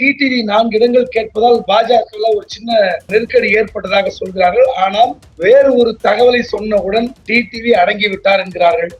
TTV நான்கு இடங்கள் கேட்பதால் பாஜக ஒரு சின்ன நெருக்கடி ஏற்பட்டதாக சொல்கிறார்கள். ஆனால் வேறு ஒரு தகவலை சொன்னவுடன் டிடிவி அடங்கிவிட்டார் என்கிறார்கள்.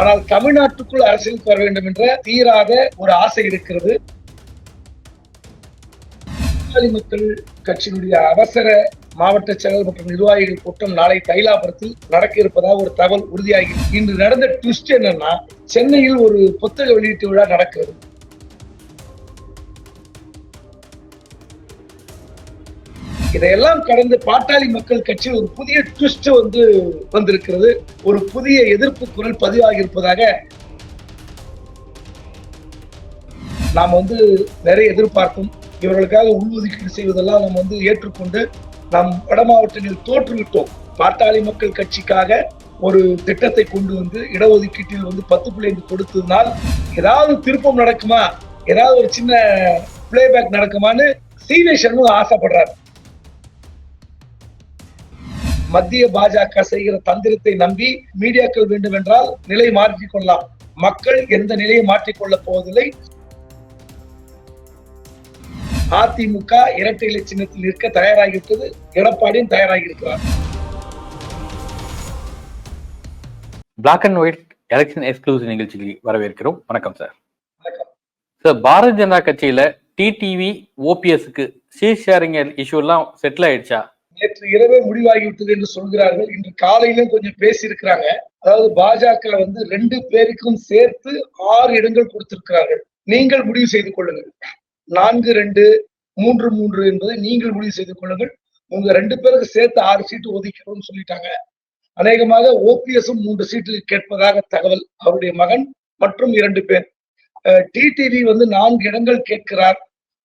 ஆனால் தமிழ்நாட்டுக்குள் அரசியலுக்கு வர வேண்டும் என்ற தீராத ஒரு ஆசை இருக்கிறது. பாட்டாளி மக்கள் கட்சியினுடைய அவசர மாவட்ட செயலர் மற்றும் நிர்வாகிகள் கூட்டம் நாளை தைலாபுரத்தில் நடக்க இருப்பதாக ஒரு தகவல் உறுதியாகி இன்று நடந்த ட்விஸ்ட் என்னன்னா சென்னையில் ஒரு புத்தக வெளியீட்டு விழா நடக்கிறது. இதையெல்லாம் கடந்து பாட்டாளி மக்கள் கட்சி ஒரு புதிய ட்விஸ்ட் வந்து வந்திருக்கிறது. ஒரு புதிய எதிர்ப்பு குரல் பதிவாகி இருப்பதாக நாம் வந்து நிறைய எதிர்பார்க்கும். இவர்களுக்காக உள்ஒதுக்கீடு செய்வதெல்லாம் நம்ம வந்து ஏற்றுக்கொண்டு நம் வட மாவட்டங்களில் தோற்றுவிட்டோம். பாட்டாளி மக்கள் கட்சிக்காக ஒரு திட்டத்தை கொண்டு வந்து இடஒதுக்கீட்டில் வந்து பத்து பிள்ளைந்து கொடுத்ததுனால் ஏதாவது திருப்பம் நடக்குமா? ஏதாவது ஒரு சின்ன பிளேபேக் நடக்குமான்னு சீவே சண்முகம் ஆசைப்படுறாரு. மத்திய பாஜக செய்கிற தந்திரத்தை நம்பி மீடியாக்கள் வேண்டும் என்றால் நிலை மாற்றிக்கொள்ளலாம். மக்கள் எந்த நிலையை மாற்றிக்கொள்ள போவதில்லை? அதிமுக இரட்டை இலை சின்னத்தில் இருக்க தயாராகிவிட்டது எடப்பாடியும் தயாராகி இருக்கிறார் black and white election exclusive நிகழ்ச்சிக்கு வரவேற்கிறோம். வணக்கம் சார் வணக்கம். சார் பாரதிய ஜனதா கட்சியில டிடிவி ஓபிஎஸ்க்கு சீட் ஷேரிங் இஷ்யூ எல்லாம் செட்டில் ஆயிடுச்சா? நேற்று இரவே முடிவாகிவிட்டது என்று சொல்கிறார்கள். இன்று காலையிலும் கொஞ்சம் பேசியிருக்கிறாங்க. அதாவது பாஜக வந்து ரெண்டு பேருக்கும் சேர்த்து ஆறு இடங்கள் கொடுத்திருக்கிறார்கள். நீங்கள் முடிவு செய்து கொள்ளுங்கள். நான்கு ரெண்டு மூன்று மூன்று என்பதை நீங்கள் முடிவு செய்து கொள்ளுங்கள். உங்க ரெண்டு பேருக்கு சேர்த்து ஆறு சீட்டு ஒதுக்கிறோம்னு சொல்லிட்டாங்க. அநேகமாக ஓபிஎஸும் மூன்று சீட்டு கேட்பதாக தகவல் அவருடைய மகன் மற்றும் இரண்டு பேர். டிடிவி வந்து நான்கு இடங்கள் கேட்கிறார்.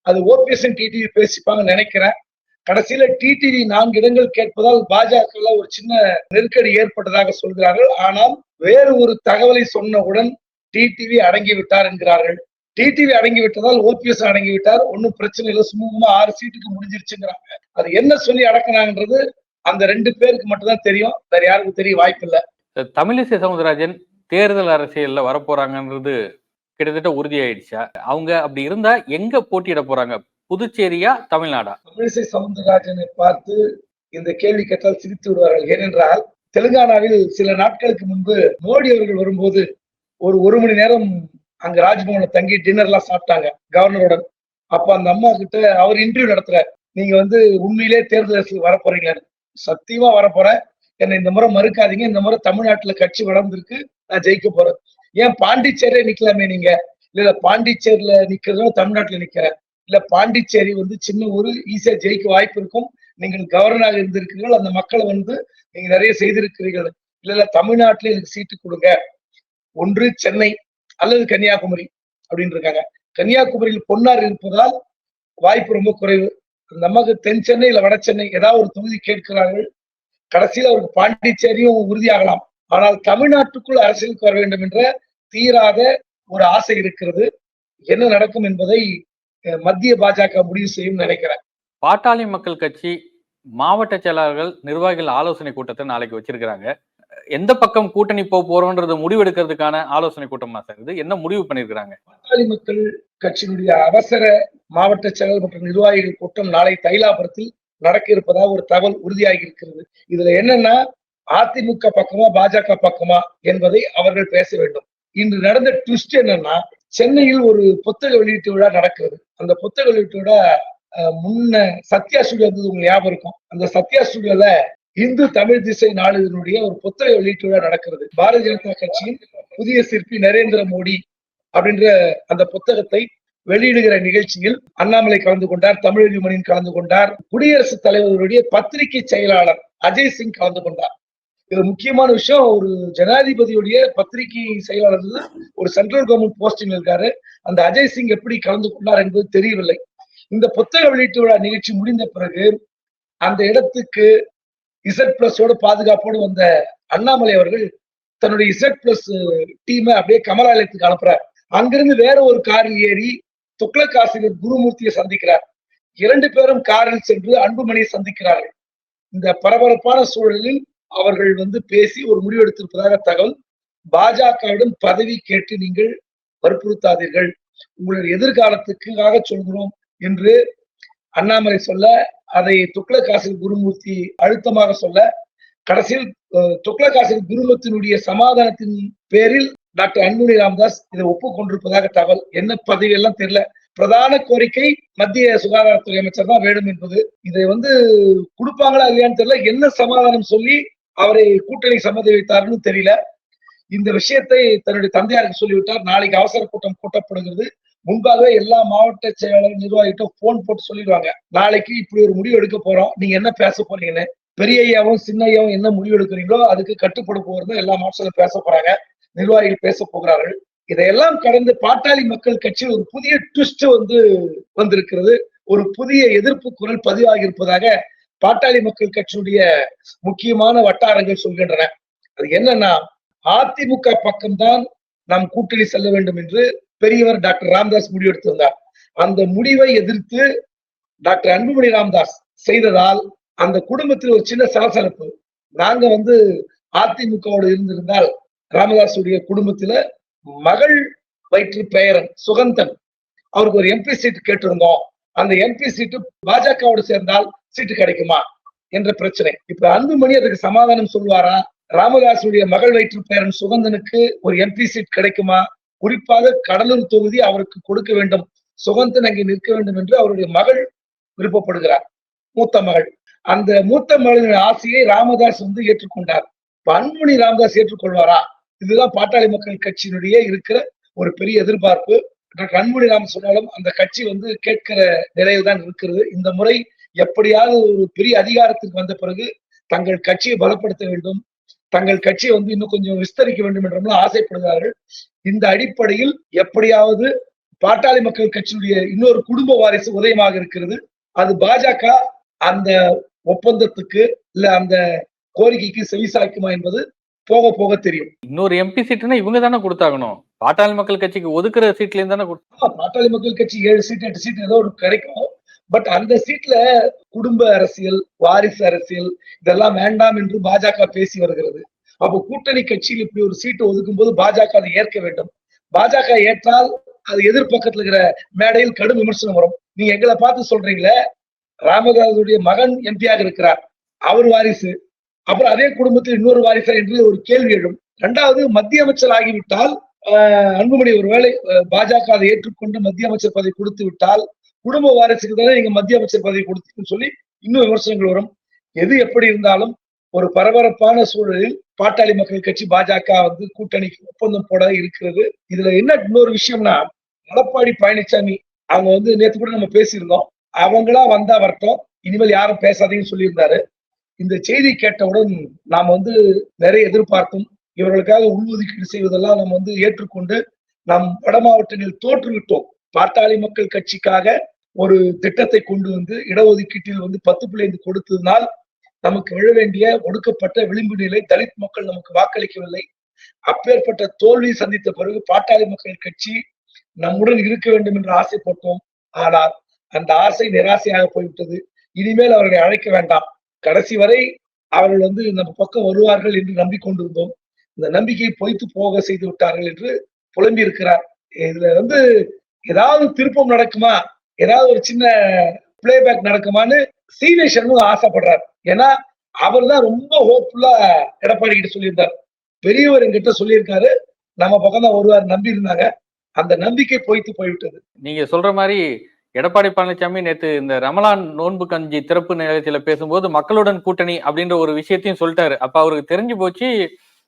அது ஓபிஎஸ் டிடிவி பேசிப்பாங்க நினைக்கிறேன். கடைசியில டிடிவி நான்கு இடங்கள் கேட்பதால் பாஜக ஒரு சின்ன நெருக்கடி ஏற்பட்டதாக சொல்கிறார்கள். ஆனால் வேறு ஒரு தகவலை சொன்னவுடன் டிடிவி அடங்கி விட்டார் என்கிறார்கள். டிடிவி அடங்கி விட்டதால் ஓபிஎஸ் அடங்கி விட்டார் ஒன்னும் பிரச்சனை இல்லை. சுமூகமா ஆறு சீட்டுக்கு முடிஞ்சிருச்சுங்கிறாங்க. அது என்ன சொல்லி அடக்கினாங்கன்றது அந்த ரெண்டு பேருக்கு மட்டும்தான் தெரியும். வேற யாருக்கும் தெரிய வாய்ப்பு இல்ல தமிழிசை சவுந்தரராஜன் தேர்தல் அரசியல்ல வரப்போறாங்கன்றது கிட்டத்தட்ட உறுதியாயிடுச்சா? அவங்க அப்படி இருந்தா எங்க போட்டியிட போறாங்க? புதுச்சேரியா தமிழ்நாடா? தமிழிசை சவுந்தரராஜனை பார்த்து இந்த கேள்வி கேட்டால் சிரித்து விடுவார்கள். ஏனென்றால் தெலுங்கானாவில் சில நாட்களுக்கு முன்பு மோடி அவர்கள் வரும்போது ஒரு ஒரு மணி நேரம் அங்க ராஜ்பவன்ல தங்கி டின்னர் எல்லாம் சாப்பிட்டாங்க. கவர்னருடன் அப்ப அந்த அம்மா கிட்ட அவர் இன்டர்வியூ நடத்துறாரு நீங்க வந்து உண்மையிலே தேர்தல் அரசியல் வர போறீங்க சத்தியமா வர போறேன். என்னை இந்த முறை மறுக்காதீங்க. இந்த முறை தமிழ்நாட்டுல கட்சி வளர்ந்துருக்கு. நான் ஜெயிக்க போறேன். ஏன் பாண்டிச்சேரியே நிக்கலாமே நீங்க? இல்ல பாண்டிச்சேரியில நிக்கிறதோ தமிழ்நாட்டுல நிக்கிறேன். இல்ல பாண்டிச்சேரி வந்து சின்ன ஊரு ஈஸியா ஜெயிக்க வாய்ப்பு இருக்கும். நீங்கள் கவர்னராக இருந்திருக்கிறீர்கள். அந்த மக்களை வந்து நீங்க நிறைய செய்திருக்கிறீர்கள். இல்ல இல்ல தமிழ்நாட்டுல எனக்கு சீட்டு கொடுங்க. ஒன்று சென்னை. அல்லது கன்னியாகுமரி அப்படின்னு இருக்காங்க கன்னியாகுமரியில் பொன்னார் இருப்பதால் வாய்ப்பு ரொம்ப குறைவு. நமக்கு தென் சென்னை இல்ல வட சென்னை ஏதாவது ஒரு தொகுதி கேட்கிறார்கள். கடைசியில் அவருக்கு பாண்டிச்சேரியும் உறுதியாகலாம். ஆனால் தமிழ்நாட்டுக்குள் அரசியலுக்கு வர வேண்டும் என்ற தீராத ஒரு ஆசை இருக்கிறது. என்ன நடக்கும் என்பதை மத்திய பாஜக முடிவு செய்யும் நினைக்கிறேன். பாட்டாளி மக்கள் கட்சி மாவட்ட செயலாளர்கள் நிர்வாகிகள் ஆலோசனை கூட்டத்தை நாளைக்கு வச்சிருக்கிறாங்க. எந்த பக்கம் கூட்டணி போக போறோம்ன்றது முடிவெடுக்கிறதுக்கான ஆலோசனை கூட்டமா சார் இது? என்ன முடிவு பண்ணிருக்கிறாங்க? பாட்டாளி மக்கள் கட்சியினுடைய அவசர மாவட்ட செயலர் மற்றும் நிர்வாகிகள் கூட்டம் நாளை தைலாபுரத்தில் நடக்க இருப்பதாக ஒரு தகவல் உறுதியாகி இருக்கிறது. இதுல என்னன்னா அதிமுக பக்கமா பாஜக பக்கமா என்பதை அவர்கள் பேச வேண்டும். இன்று நடந்த ட்விஸ்ட் என்னன்னா சென்னையில் ஒரு புத்தக வெளியீட்டு விழா நடக்கிறது. அந்த புத்தக வெளியீட்டு விழா முன்ன சத்யா ஸ்டுடியோ வந்தது உங்களுக்கு ஞாபகம் இருக்கும். அந்த சத்யா ஸ்டுடியோல இந்து தமிழ் திசை நாளிதனுடைய ஒரு புத்தக வெளியீட்டு விழா நடக்கிறது. பாரதிய ஜனதா கட்சியின் புதிய சிற்பி நரேந்திர மோடி அப்படின்ற அந்த புத்தகத்தை வெளியிடுகிற நிகழ்ச்சியில் அண்ணாமலை கலந்து கொண்டார் தமிழ் மணியன் கலந்து கொண்டார் குடியரசுத் தலைவருடைய பத்திரிகை செயலாளர் அஜய் சிங் கலந்து கொண்டார். இது முக்கியமான விஷயம். ஒரு ஜனாதிபதியுடைய பத்திரிகை செயலாளர் ஒரு சென்ட்ரல் கவர்மெண்ட் போஸ்டிங் இருக்காரு. அந்த அஜய் சிங் எப்படி கலந்து கொண்டார் என்பது தெரியவில்லை. இந்த புத்தக வெளியீட்டு விழா நிகழ்ச்சி முடிந்த பிறகு அந்த இடத்துக்கு இசட் பிளஸோட பாதுகாப்போடு வந்த அண்ணாமலை அவர்கள் தன்னுடைய இசட் பிளஸ் டீமை அப்படியே கமலாலயத்துக்கு அனுப்புறார். அங்கிருந்து வேற ஒரு காரில் ஏறி துக்ளக் ஆசிரியர் குருமூர்த்தியை சந்திக்கிறார். இரண்டு பேரும் காரில் சென்று அன்புமணியை சந்திக்கிறார்கள். இந்த பரபரப்பான சூழலில் அவர்கள் வந்து பேசி ஒரு முடிவெடுத்திருப்பதாக தகவல். பாஜகவிடம் பதவி கேட்டு நீங்கள் வற்புறுத்தாதீர்கள். உங்களுடைய எதிர்காலத்துக்காக சொல்கிறோம் என்று அண்ணாமலை சொல்ல அதை துக்ளக் குருமூர்த்தி அழுத்தமாக சொல்ல கடைசியில் அஹ், துக்ளக் ஆசிரியர் குருமத்தினுடைய சமாதானத்தின் பேரில் டாக்டர் அன்புமணி ராம்தாஸ் இதை ஒப்புக்கொண்டிருப்பதாக தகவல். என்ன பதவி எல்லாம் தெரியல. பிரதான கோரிக்கை மத்திய சுகாதாரத்துறை அமைச்சர் தான் வேணும் என்பது. இதை வந்து கொடுப்பாங்களா இல்லையான்னு தெரியல. என்ன சமாதானம் சொல்லி அவரை கூட்டணி சம்மதி வைத்தார்னு தெரியல. இந்த விஷயத்தை தன்னுடைய தந்தையாருக்கு சொல்லிவிட்டார். நாளைக்கு அவசர கூட்டம் கூட்டப்படுகிறது. முன்பாகவே எல்லா மாவட்ட செயலாளர் நிர்வாகிகிட்ட போன் போட்டு சொல்லிடுவாங்க. நாளைக்கு இப்படி ஒரு முடிவு எடுக்க போறோம். நீங்க என்ன பேச போறீங்கன்னு. பெரிய ஐயாவும் சின்ன ஐயாவும் என்ன முடிவு எடுக்கிறீங்களோ அதுக்கு கட்டுப்பட போறது எல்லா மாவட்டத்திலும் பேச போறாங்க. நிர்வாகிகள் பேச போகிறார்கள். இதையெல்லாம் கடந்து பாட்டாளி மக்கள் கட்சியில் ஒரு புதிய ட்விஸ்ட் வந்து வந்திருக்கிறது. ஒரு புதிய எதிர்ப்பு குரல் பதிவாகி இருப்பதாக பாட்டாளி மக்கள் கட்சியுடைய முக்கியமான வட்டாரங்கள் சொல்கின்றன. அது என்னன்னா அதிமுக பக்கம்தான் நாம் கூட்டணி செல்ல வேண்டும் என்று பெரியவர் டாக்டர் ராமதாஸ் முடிவெடுத்திருந்தார் அந்த முடிவை எதிர்த்து டாக்டர் அன்புமணி ராமதாஸ் செய்ததால் அந்த குடும்பத்தில் ஒரு சின்ன சலசலப்பு. நாங்க வந்து அதிமுகவோடு இருந்திருந்தால் ராமதாஸுடைய குடும்பத்துல மகள் வயிற்று பெயரன் சுகந்தன் அவருக்கு ஒரு எம்பி சீட்டு கேட்டிருந்தோம். அந்த எம்பி சீட்டு பாஜகவோடு சேர்ந்தால் சீட்டு கிடைக்குமா என்ற பிரச்சனை. இப்ப அன்புமணி அதுக்கு சமாதானம் சொல்வாரா ராமதாசுடைய மகள் வயிற்று பேரன் சுகந்தனுக்கு ஒரு எம்பி சீட் கிடைக்குமா? குறிப்பாக கடலூர் தொகுதி அவருக்கு கொடுக்க வேண்டும். சுகந்தன் அங்கே நிற்க வேண்டும் என்று அவருடைய மகள் விருப்பப்படுகிறார். மூத்த மகள். அந்த மூத்த மகளின் ஆசையை ராமதாஸ் வந்து ஏற்றுக்கொண்டார். இப்ப அன்புமணி ராமதாஸ் ஏற்றுக்கொள்வாரா? இதுதான் பாட்டாளி மக்கள் கட்சியினுடைய இருக்கிற ஒரு பெரிய எதிர்பார்ப்பு. டாக்டர் அன்புமணி ராம் சொன்னாலும் அந்த கட்சி வந்து கேட்கிற நிலையில் தான் இருக்கிறது. இந்த முறை எப்படியாவது ஒரு பெரிய அதிகாரத்துக்கு வந்த பிறகு தங்கள் கட்சியை பலப்படுத்த வேண்டும். தங்கள் கட்சியை வந்து இன்னும் கொஞ்சம் விஸ்தரிக்க வேண்டும் என்றெல்லாம் ஆசைப்படுகிறார்கள். இந்த அடிப்படையில் எப்படியாவது பாட்டாளி மக்கள் கட்சியுடைய இன்னொரு குடும்ப வாரிசு உதயமாக இருக்கிறது. அது பாஜக அந்த ஒப்பந்தத்துக்கு இல்ல அந்த கோரிக்கைக்கு செவிசாய்க்குமா என்பது போக போக தெரியும். இன்னொரு எம்பி சீட்டுனா இவங்க தானே கொடுத்தாகணும். பாட்டாளி மக்கள் கட்சிக்கு ஒதுக்குற சீட்ல இருந்து தானே பாட்டாளி மக்கள் கட்சி ஏழு சீட் எட்டு சீட் ஏதோ ஒரு கிடைக்கும். பட் அந்த சீட்ல குடும்ப அரசியல் வாரிசு அரசியல் இதெல்லாம் வேண்டாம் என்று பாஜக பேசி வருகிறது. அப்போ கூட்டணி கட்சியில் இப்படி ஒரு சீட்டு ஒதுக்கும் போது பாஜக அதை ஏற்க வேண்டும். பாஜக ஏற்றால் அது எதிர்பக்கத்துல இருக்கிற மேடையில் கடும் விமர்சனம் வரும். நீங்க எங்களை பார்த்து சொல்றீங்களே ராமதாசுடைய மகன் எம்பியாக இருக்கிறார். அவர் வாரிசு. அப்புறம் அதே குடும்பத்தில் இன்னொரு வாரிசா என்று ஒரு கேள்வி எழும். இரண்டாவது மத்திய அமைச்சர் ஆகிவிட்டால் ஆஹ் அன்புமணி ஒருவேளை பாஜக அதை ஏற்றுக்கொண்டு மத்திய அமைச்சர் பதவி கொடுத்து விட்டால் குடும்ப வாரிசுக்கு தானே நீங்க மத்திய அமைச்சர் பதவி கொடுத்தீங்கன்னு சொல்லி இன்னும் விமர்சனங்கள் வரும். எது எப்படி இருந்தாலும் ஒரு பரபரப்பான சூழலில் பாட்டாளி மக்கள் கட்சி பாஜக வந்து கூட்டணிக்கு ஒப்பந்தம் போட இருக்கிறது. இதுல என்ன இன்னொரு விஷயம்னா எடப்பாடி பழனிசாமி அவங்க வந்து நேற்று கூட நம்ம பேசியிருந்தோம். அவங்களா வந்தா வரட்டும் இனிமேல் யாரும் பேசாதீங்கன்னு சொல்லியிருந்தாரு. இந்த செய்தி கேட்டவுடன் நாம் வந்து நிறைய எதிர்பார்த்தோம் இவர்களுக்காக உள்ஒதுக்கீடு செய்வதெல்லாம் நம்ம வந்து ஏற்றுக்கொண்டு நம் வட மாவட்டங்களில் தோற்றுவிட்டோம். பாட்டாளி மக்கள் கட்சிக்காக ஒரு திட்டத்தை கொண்டு வந்து இடஒதுக்கீட்டில் வந்து பத்து பிள்ளைந்து கொடுத்ததுனால் நமக்கு விழ வேண்டிய ஒடுக்கப்பட்ட விளிம்பு நிலை தலித் மக்கள் நமக்கு வாக்களிக்கவில்லை. அப்பேற்பட்ட தோல்வி சந்தித்த பிறகு பாட்டாளி மக்கள் கட்சி நம்முடன் இருக்க வேண்டும் என்று ஆசைப்பட்டோம். ஆனால் அந்த ஆசை நிராசையாக போய்விட்டது. இனிமேல் அவர்களை அழைக்க வேண்டாம். கடைசி வரை அவர்கள் வந்து நம்ம பக்கம் வருவார்கள் என்று நம்பிக்கொண்டிருந்தோம். இந்த நம்பிக்கையை பொய்த்து போக செய்து விட்டார்கள் என்று புலம்பி இருக்கிறார் இதுல வந்து ஏதாவது திருப்பம் நடக்குமா? ஏதாவது ஒரு சின்ன பிளேபேக் நடக்குமான்னு சீனியர் சண்முகம் ஆசைப்படுறார். ஏன்னா அவர் தான் ரொம்ப ஹோப்ஃபுல்லா எடப்பாடி கிட்ட சொல்லியிருந்தார். பெரியவர் என்கிட்ட சொல்லியிருக்காரு. நம்ம பக்கம் தான் வருவார் நம்பி இருந்தாங்க அந்த நம்பிக்கை பொய்த்து போய்விட்டது. நீங்க சொல்ற மாதிரி எடப்பாடி பழனிசாமி நேத்து இந்த ரமலான் நோன்பு கஞ்சி திறப்பு நிலையத்துல பேசும்போது மக்களுடன் கூட்டணி அப்படின்ற ஒரு விஷயத்தையும் சொல்லிட்டாரு. அப்ப அவருக்கு தெரிஞ்சு போச்சு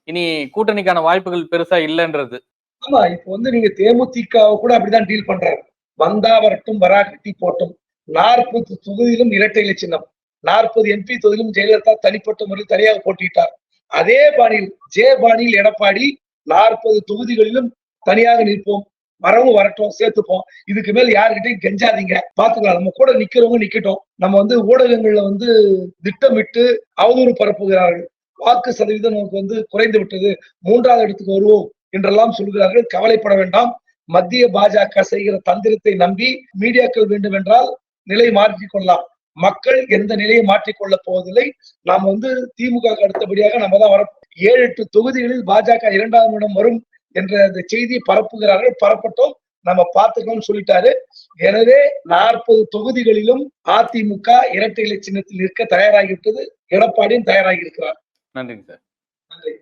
இனி கூட்டணிக்கான வாய்ப்புகள் பெருசா இல்லைன்றது. ஆமா இப்ப வந்து நீங்க தேமுதிகவை கூட அப்படிதான் டீல் பண்றாரு. வந்தா வரட்டும் வரா கட்டி போட்டும். நாற்பது தொகுதியிலும் இரட்டை இலை சின்னம். நாற்பது எம்பி தொகுதியிலும் ஜெயலலிதா தனிப்பட்ட முறையில் தனியாக போட்டியிட்டார். அதே பாணியில் ஜே பாணியில் எடப்பாடி நாற்பது தொகுதிகளிலும் தனியாக நிற்போம். வரவும் வரட்டும் சேர்த்துப்போம். இதுக்கு மேல யாருக்கிட்டையும் கெஞ்சாதீங்க. பாத்துக்கலாம் நம்ம கூட நிக்கிறவங்க நிக்கட்டும். நம்ம வந்து ஊடகங்கள்ல வந்து திட்டமிட்டு அவதூறு பரப்புகிறார்கள். வாக்கு சதவீதம் நமக்கு வந்து குறைந்து விட்டது. மூன்றாவது இடத்துக்கு வருவோம் என்றெல்லாம் சொல்கிறார்கள். கவலைப்பட வேண்டாம். மத்திய பாஜக செய்கிற தந்திரத்தை நம்பி மீடியாக்கள் வேண்டும் என்றால் நிலை மாற்றிக் கொள்ளலாம். மக்கள் எந்த நிலையை மாற்றிக்கொள்ள போவதில்லை. நாம் வந்து திமுக அடுத்தபடியாக நம்ம தான் வர ஏழு எட்டு தொகுதிகளில் பாஜக இரண்டாம் இடம் வரும் என்ற அந்த செய்தியை பரப்புகிறார்கள். பரப்பட்டும் நம்ம பார்த்துக்கோம்னு சொல்லிட்டாரு. எனவே நாற்பது தொகுதிகளிலும் அதிமுக இரட்டை இலை சின்னத்தில் இருக்க தயாராகிவிட்டது. எடப்பாடியும் தயாராகி இருக்கிறார். நன்றிங்க சார். நன்றி.